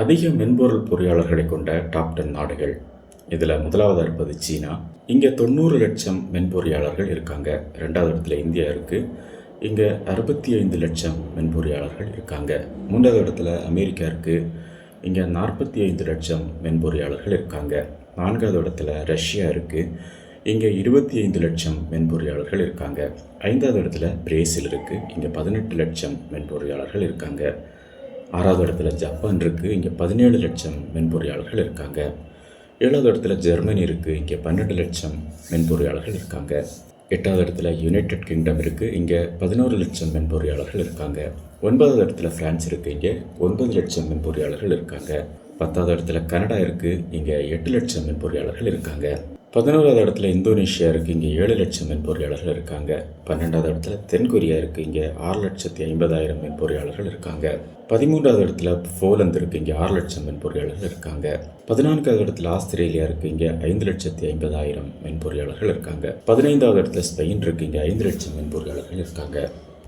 அதிக மென்பொருள் பொறியாளர்களை கொண்ட டாப் டென் நாடுகள். இதில் முதலாவதாக இருப்பது சீனா. இங்கே தொண்ணூறு லட்சம் மென்பொறியாளர்கள் இருக்காங்க. ரெண்டாவது இடத்துல இந்தியா இருக்குது இங்கே அறுபத்தி ஐந்து லட்சம் மென்பொறியாளர்கள் இருக்காங்க. மூன்றாவது இடத்துல அமெரிக்கா இருக்குது இங்கே நாற்பத்தி ஐந்து லட்சம் மென்பொறியாளர்கள் இருக்காங்க. நான்காவது இடத்துல ரஷ்யா இருக்குது இங்கே இருபத்தி ஐந்து லட்சம் மென்பொறியாளர்கள் இருக்காங்க. ஐந்தாவது இடத்துல பிரேசில் இருக்குது இங்கே பதினெட்டு லட்சம் மென்பொறியாளர்கள் இருக்காங்க. ஆறாவது இடத்துல ஜப்பான் இருக்குது இங்கே பதினேழு லட்சம் மென்பொறியாளர்கள் இருக்காங்க. ஏழாவது இடத்துல ஜெர்மனி இருக்குது இங்கே பன்னெண்டு லட்சம் மென்பொறியாளர்கள் இருக்காங்க. எட்டாவது இடத்துல யுனைடெட் கிங்டம் இருக்குது இங்கே பதினோரு லட்சம் மென்பொறியாளர்கள் இருக்காங்க. ஒன்பதாவது இடத்துல ஃப்ரான்ஸ் இருக்குது இங்கே ஒன்பது லட்சம் மென்பொறியாளர்கள் இருக்காங்க. பத்தாவது இடத்துல கனடா இருக்குது இங்கே எட்டு லட்சம் மென்பொறியாளர்கள் இருக்காங்க. பதினோராவது இடத்துல இந்தோனேஷியா இருக்குது இங்கே ஏழு லட்சம் மென்பொறியாளர்கள் இருக்காங்க. பன்னெண்டாவது இடத்துல தென்கொரியா இருக்குது இங்கே ஆறு லட்சத்தி ஐம்பதாயிரம் மென்பொறியாளர்கள் இருக்காங்க. பதிமூன்றாவது இடத்துல போலந்து இருக்குது இங்கே ஆறு லட்சம் மென்பொறியாளர்கள் இருக்காங்க. பதினான்காவது இடத்துல ஆஸ்திரேலியா இருக்குது இங்கே ஐந்து லட்சத்தி ஐம்பதாயிரம் மென்பொறியாளர்கள் இருக்காங்க. பதினைந்தாவது இடத்துல ஸ்பெயின் இருக்குது இங்கே ஐந்து லட்சம் மென்பொறியாளர்கள் இருக்காங்க.